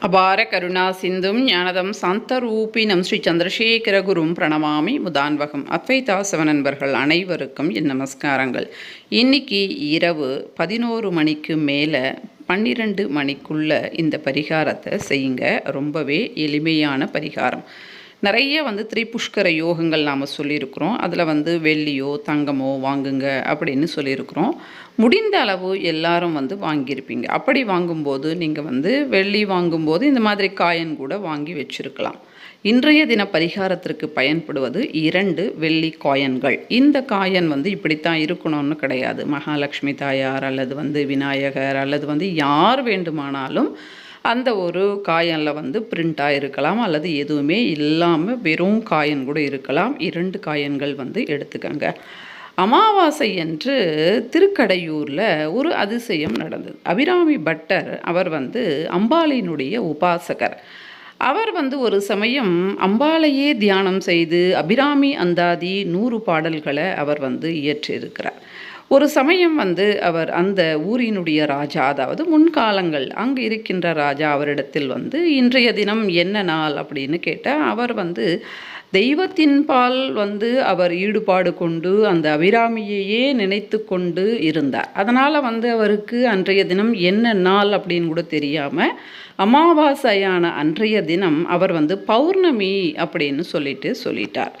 அபார கருணா சிந்தும் ஞானதம் சாந்தரூபினம் ஸ்ரீ சந்திரசேகரகுரும் பிரணமாமி முதான்வகம். அத்வைதாசவ நண்பர்கள் அனைவருக்கும் என் நமஸ்காரங்கள். இன்னைக்கு இரவு பதினோரு மணிக்கு மேலே பன்னிரெண்டு மணிக்குள்ள இந்த பரிகாரத்தை செய்யுங்க. ரொம்பவே எளிமையான பரிகாரம். நிறைய வந்து திரிபுஷ்கர யோகங்கள் நாம் சொல்லியிருக்கிறோம். அதில் வந்து வெள்ளியோ தங்கமோ வாங்குங்க அப்படின்னு சொல்லியிருக்கிறோம். முடிந்த அளவு எல்லாரும் வந்து வாங்கியிருப்பீங்க. அப்படி வாங்கும்போது நீங்கள் வந்து வெள்ளி வாங்கும்போது இந்த மாதிரி காயின் கூட வாங்கி வச்சுருக்கலாம். இன்றைய தின பரிகாரத்திற்கு பயன்படுவது இரண்டு வெள்ளி காயன்கள். இந்த காயன் வந்து இப்படித்தான் இருக்கணும்னு கிடையாது. மகாலட்சுமி தாயார் அல்லது வந்து விநாயகர் அல்லது வந்து யார் வேண்டுமானாலும் அந்த ஒரு காயனில் வந்து பிரிண்ட் இருக்கலாம் அல்லது எதுவுமே இல்லாமல் வெறும் காயன் கூட இருக்கலாம். இரண்டு காயன்கள் வந்து எடுத்துக்கங்க. அமாவாசை என்று திருக்கடையூரில் ஒரு அதிசயம் நடந்தது. அபிராமி பட்டர் அவர் வந்து அம்பாளினுடைய உபாசகர். அவர் வந்து ஒரு சமயம் அம்பாளையே தியானம் செய்து அபிராமி அந்தாதி நூறு பாடல்களை அவர் வந்து இயற்றியிருக்கிறார். ஒரு சமயம் வந்து அவர் அந்த ஊரினுடைய ராஜா அதாவது முன்காலங்கள் அங்கு இருக்கின்ற ராஜா அவரிடத்தில் வந்து இன்றைய தினம் என்ன நாள்? அப்படின்னு கேட்டால் அவர் வந்து தெய்வத்தின்பால் வந்து அவர் ஈடுபாடு கொண்டு அந்த அபிராமியையே நினைத்து கொண்டு இருந்தார். அதனால் வந்து அவருக்கு அன்றைய தினம் என்ன நாள்? அப்படின்னு கூட தெரியாமல் அமாவாசையான அன்றைய தினம் அவர் வந்து பௌர்ணமி அப்படின்னு சொல்லிட்டு சொல்லிட்டார்.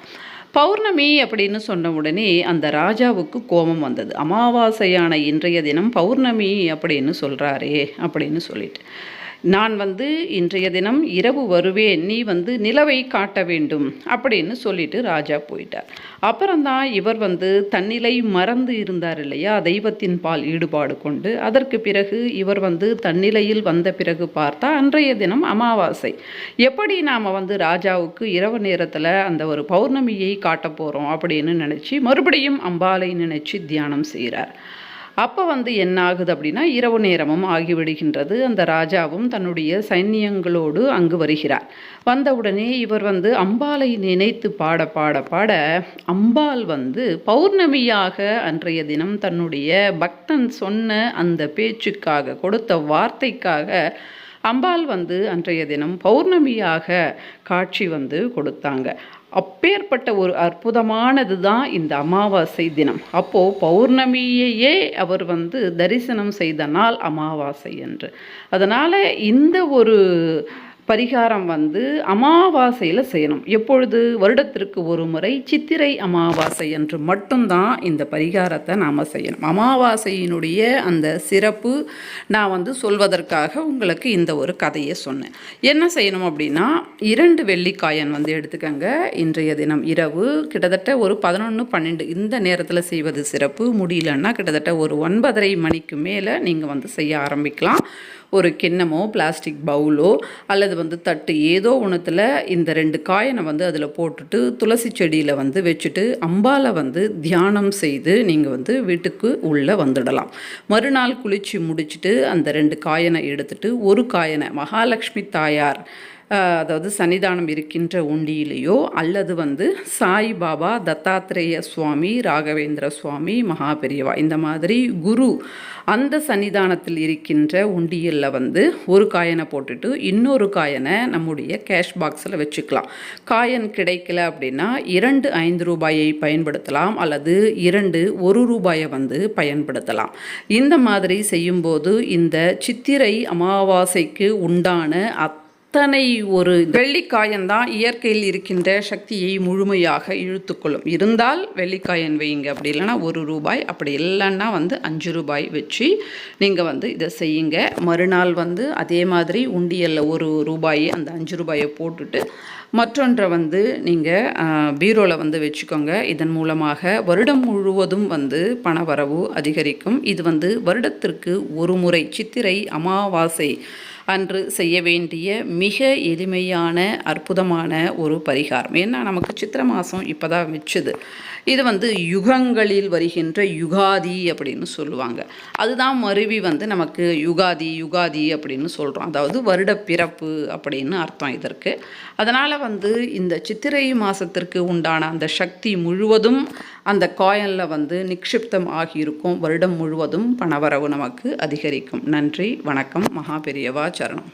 பௌர்ணமி அப்படின்னு சொன்ன உடனே அந்த ராஜாவுக்கு கோபம் வந்தது. அமாவாசையான இன்றைய தினம் பௌர்ணமி அப்படின்னு சொல்கிறாரே அப்படின்னு சொல்லிட்டு. நான் வந்து இன்றைய தினம் இரவு வருவேன் நீ வந்து நிலவை காட்ட வேண்டும் அப்படின்னு சொல்லிட்டு ராஜா போயிட்டார். அப்புறம்தான் இவர் வந்து தன்னிலை மறந்து இருந்தார் இல்லையா? தெய்வத்தின் பால் ஈடுபாடு கொண்டு. அதற்கு பிறகு இவர் வந்து தன்னிலையில் வந்த பிறகு பார்த்தா அன்றைய தினம் அமாவாசை. எப்படி நாம் வந்து ராஜாவுக்கு இரவு நேரத்தில் அந்த ஒரு பௌர்ணமியை காட்ட போகிறோம் அப்படின்னு நினச்சி மறுபடியும் அம்பாலை நினச்சி தியானம் செய்கிறார். அப்போ வந்து என்ன ஆகுது அப்படின்னா இரவு நேரமும் ஆகிவிடுகின்றது. அந்த ராஜாவும் தன்னுடைய சைன்யங்களோடு அங்கு வருகிறார். வந்தவுடனே இவர் வந்து அம்பாலை நினைத்து பாட பாட பாட அம்பாள் வந்து பௌர்ணமியாக அன்றைய தினம் தன்னுடைய பக்தன் சொன்ன அந்த பேச்சுக்காக கொடுத்த வார்த்தைக்காக அம்பாள் வந்து அன்றைய தினம் பௌர்ணமியாக காட்சி வந்து கொடுத்தாங்க. அப்பேற்பட்ட ஒரு அற்புதமானது தான் இந்த அமாவாசை தினம். அப்போது பௌர்ணமியையே அவர் வந்து தரிசனம் செய்த நாள் அமாவாசை என்று. அதனால் இந்த ஒரு பரிகாரம் வந்து அமாவாசையில் செய்யணும். எப்பொழுது? வருடத்திற்கு ஒரு முறை சித்திரை அமாவாசை என்று மட்டும்தான் இந்த பரிகாரத்தை நாம் செய்யணும். அமாவாசையினுடைய அந்த சிறப்பு நான் வந்து சொல்வதற்காக உங்களுக்கு இந்த ஒரு கதையை சொன்னேன். என்ன செய்யணும் அப்படின்னா இரண்டு வெள்ளிக்காயன் வந்து எடுத்துக்கங்க. இன்றைய தினம் இரவு கிட்டத்தட்ட ஒரு பதினொன்று பன்னெண்டு இந்த நேரத்தில் செய்வது சிறப்பு. முடியலன்னா கிட்டத்தட்ட ஒரு ஒன்பதரை மணிக்கு மேலே நீங்கள் வந்து செய்ய ஆரம்பிக்கலாம். ஒரு கிண்ணமோ பிளாஸ்டிக் பவுலோ அல்லது வந்து தட்டு ஏதோ ஒன்றுத்தில் இந்த ரெண்டு காயனை வந்து அதில் போட்டுட்டு துளசி செடியில் வந்து வச்சுட்டு அம்பால வந்து தியானம் செய்து நீங்கள் வந்து வீட்டுக்கு உள்ளே வந்துடலாம். மறுநாள் குளித்து முடிச்சுட்டு அந்த ரெண்டு காயனை எடுத்துட்டு ஒரு காயனை மகாலட்சுமி தாயார் அதாவது சன்னிதானம் இருக்கின்ற உண்டியிலேயோ அல்லது வந்து சாய்பாபா தத்தாத்திரேய சுவாமி ராகவேந்திர சுவாமி மகாபெரியவா இந்த மாதிரி குரு அந்த சன்னிதானத்தில் இருக்கின்ற உண்டியலில் வந்து ஒரு காயனை போட்டுட்டு இன்னொரு காயனை நம்முடைய கேஷ் பாக்ஸில் வச்சுக்கலாம். காயன் கிடைக்கல அப்படின்னா இரண்டு ஐந்து ரூபாயை பயன்படுத்தலாம் அல்லது இரண்டு ஒரு ரூபாயை வந்து பயன்படுத்தலாம். இந்த மாதிரி செய்யும்போது இந்த சித்திரை அமாவாசைக்கு உண்டான அத் அத்தனை ஒரு வெள்ளிக்காயன்தான் இயற்கையில் இருக்கின்ற சக்தியை முழுமையாக இழுத்துக்கொள்ளும். இருந்தால் வெள்ளிக்காயன் வையுங்க. அப்படி இல்லைன்னா ஒரு ரூபாய். அப்படி இல்லைன்னா வந்து அஞ்சு ரூபாய் வச்சு நீங்கள் வந்து இதை செய்யுங்க. மறுநாள் வந்து அதே மாதிரி உண்டியலில் ஒரு ரூபாய் அந்த அஞ்சு ரூபாயை போட்டுட்டு மற்றொன்றை வந்து நீங்கள் பீரோவில் வந்து வச்சுக்கோங்க. இதன் மூலமாக வருடம் முழுவதும் வந்து பணவரவு அதிகரிக்கும். இது வந்து வருடத்திற்கு ஒரு முறை சித்திரை அமாவாசை அன்று செய்ய வேண்டிய மிக எளிமையான அற்புதமான ஒரு பரிகாரம். ஏன்னா நமக்கு சித்திர மாதம் இப்போ தான் வச்சுது. இது வந்து யுகங்களில் வருகின்ற யுகாதி அப்படின்னு சொல்லுவாங்க. அதுதான் மருவி வந்து நமக்கு யுகாதி யுகாதி அப்படின்னு சொல்கிறோம் அதாவது வருட பிறப்பு அப்படின்னு அர்த்தம் இதற்கு. அதனால் வந்து இந்த சித்திரை மாதத்திற்கு உண்டான அந்த சக்தி முழுவதும் அந்த காயனில் வந்து நிக்ஷிப்தம் ஆகியிருக்கும். வருடம் முழுவதும் பணவரவு நமக்கு அதிகரிக்கும். நன்றி வணக்கம் மகா பெரியவா சரணம்.